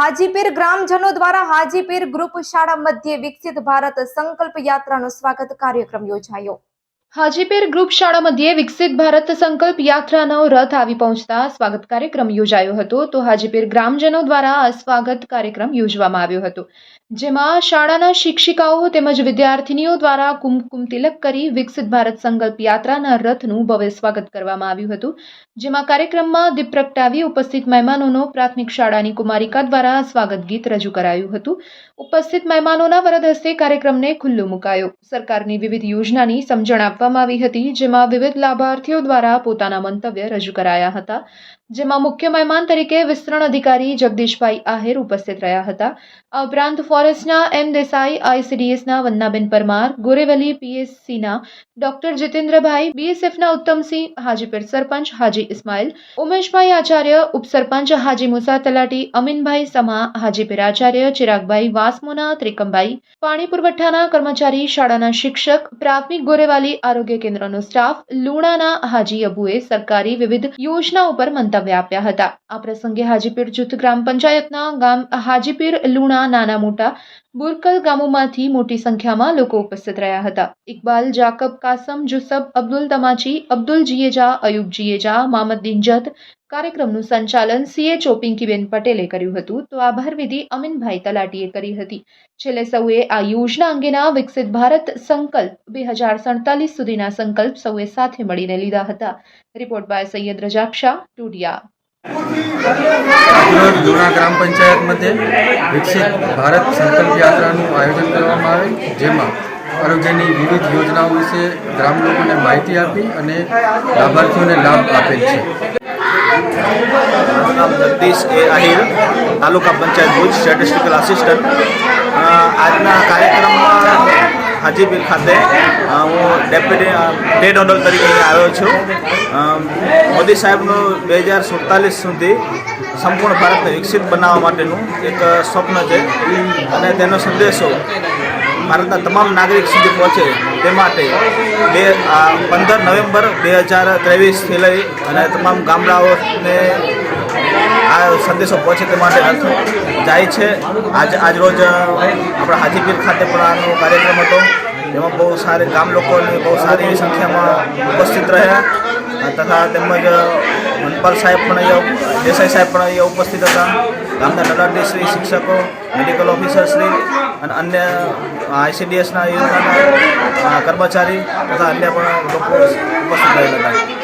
હાજીપીર ગ્રામજનો દ્વારા હાજીપીર ગ્રુપ શાળા મધ્યે વિકસિત ભારત સંકલ્પ યાત્રાનો સ્વાગત કાર્યક્રમ યોજાયો. હાજીપીર ગ્રુપ શાળા મધ્યે વિકસિત ભારત સંકલ્પ યાત્રાનો રથ આવી પહોંચતા સ્વાગત કાર્યક્રમ યોજાયો હતો. તો હાજીપીર ગ્રામજનો દ્વારા આ સ્વાગત કાર્યક્રમ યોજવામાં આવ્યો હતો. જેમાં શાળાના શિક્ષિકાઓ તેમજ વિદ્યાર્થીનીઓ દ્વારા કુમકુમ તિલક કરી વિકસિત ભારત સંકલ્પ યાત્રાના રથનું ભવ્ય સ્વાગત કરવામાં આવ્યું હતું. જેમાં કાર્યક્રમમાં દીપ પ્રગટાવી ઉપસ્થિત મહેમાનોનો પ્રાથમિક શાળાની કુમારિકા દ્વારા સ્વાગત ગીત રજૂ કરાયું હતું. ઉપસ્થિત મહેમાનોના વરદ હસ્તે કાર્યક્રમને ખુલ્લો મુકાયો. સરકારની વિવિધ યોજનાની સમજણ આપવામાં આવી હતી જેમાં વિવિધ લાભાર્થીઓ દ્વારા પોતાના મંતવ્ય રજૂ કરાયા હતા. જેમાં મુખ્ય મહેમાન તરીકે વિસ્તરણ અધિકારી જગદીશભાઈ આહિર ઉપસ્થિત રહ્યા હતા. આ ઉપરાંત ફોરેસ્ટના એમ દેસાઈ, આઈસીડીએસના વંદનાબેન પરમાર, ગોરેવલી પીએસસીના ડોક્ટર જીતેન્દ્રભાઈ, બીએસએફના ઉત્તમસિંહ, હાજીપીર સરપંચ હાજી ઇસ્માઇલ, ઉમેશભાઈ આચાર્ય, ઉપસરપંચ હાજી મુસા તલાટી, અમીનભાઈ સમા, હાજીપીર આચાર્ય, ચિરાગભાઈ વાસમોના, ત્રિકમભાઈ પાણી પુરવઠાના કર્મચારી, શાળાના શિક્ષક, પ્રાથમિક ગોરેવાલી આરોગ્ય કેન્દ્રનો સ્ટાફ, લુણાના હાજી અબુએ સરકારી વિવિધ યોજના ઉપર મંતવ્ય આપ્યા હતા. આ પ્રસંગે હાજીપીર જૂથ ગ્રામ પંચાયતના ગામ હાજીપીર લુણા નાના મોટા બુરકલ ગામોમાંથી મોટી સંખ્યામાં લોકો ઉપસ્થિત રહ્યા હતા. ઇકબાલ, જાકબ, કાસમ, જુસબ, અબ્દુલ તમાચી, અબ્દુલ જીએજા, અયુબ જીએજા, મામદ્દીન જત કાર્યક્રમનું સંચાલન સીએ પિંકીબેન પટેલે કર્યું હતું. તો આભાર વિધિ અમીનભાઈ તલાટીએ કરી હતી. છેલ્લે સૌએ આ યોજના અંગેના વિકસિત ભારત સંકલ્પ બે હજાર સડતાલીસ સુધીના સંકલ્પ સૌએ સાથે મળીને લીધા હતા. Report by Sayed Razak Shah Tudiya. જૂના ગ્રામ પંચાયત મધ્યે વિકસિત ભારત સંકલ્પ યાત્રાનું આયોજન કરવામાં આવે, જેમાં આરોગ્યની વિવિધ યોજનાઓ વિશે ગ્રામ લોકોને માહિતી આપી અને લાભાર્થીઓને લાભ આપેલ છે. Jagdish A Ahir, taluka panchayat Bhuj, statistical assistant. Hajipir ખાતે હું ડેપ્યુટી ડે નોડલ તરીકે આવ્યો છું. મોદી સાહેબનું બે હજાર સુડતાલીસ સુધી સંપૂર્ણ ભારતને વિકસિત બનાવવા માટેનું એક સ્વપ્ન છે. અને તેનો સંદેશો ભારતના તમામ નાગરિક સુધી પહોંચે તે માટે બે પંદર નવેમ્બર બે હજાર ત્રેવીસથી લઈ અને તમામ ગામડાઓને આ સંદેશો પહોંચે તે માટે જાય છે. આજ આજ રોજ આપણા હાજીપીર ખાતે પણ આનો કાર્યક્રમ હતો. એમાં બહુ સારી ગામ લોકોની બહુ સારી એવી સંખ્યામાં ઉપસ્થિત રહ્યા. તથા તેમજ મનપાલ સાહેબ પણ અહીંયા દેસાઈ સાહેબ પણ અહીંયા ઉપસ્થિત હતા. ગામના તલાટી શ્રી, શિક્ષકો, મેડિકલ ઓફિસર શ્રી અને અન્ય આઈસીડીએસના યોજનાના કર્મચારી તથા અન્ય પણ લોકો ઉપસ્થિત રહેલા હતા.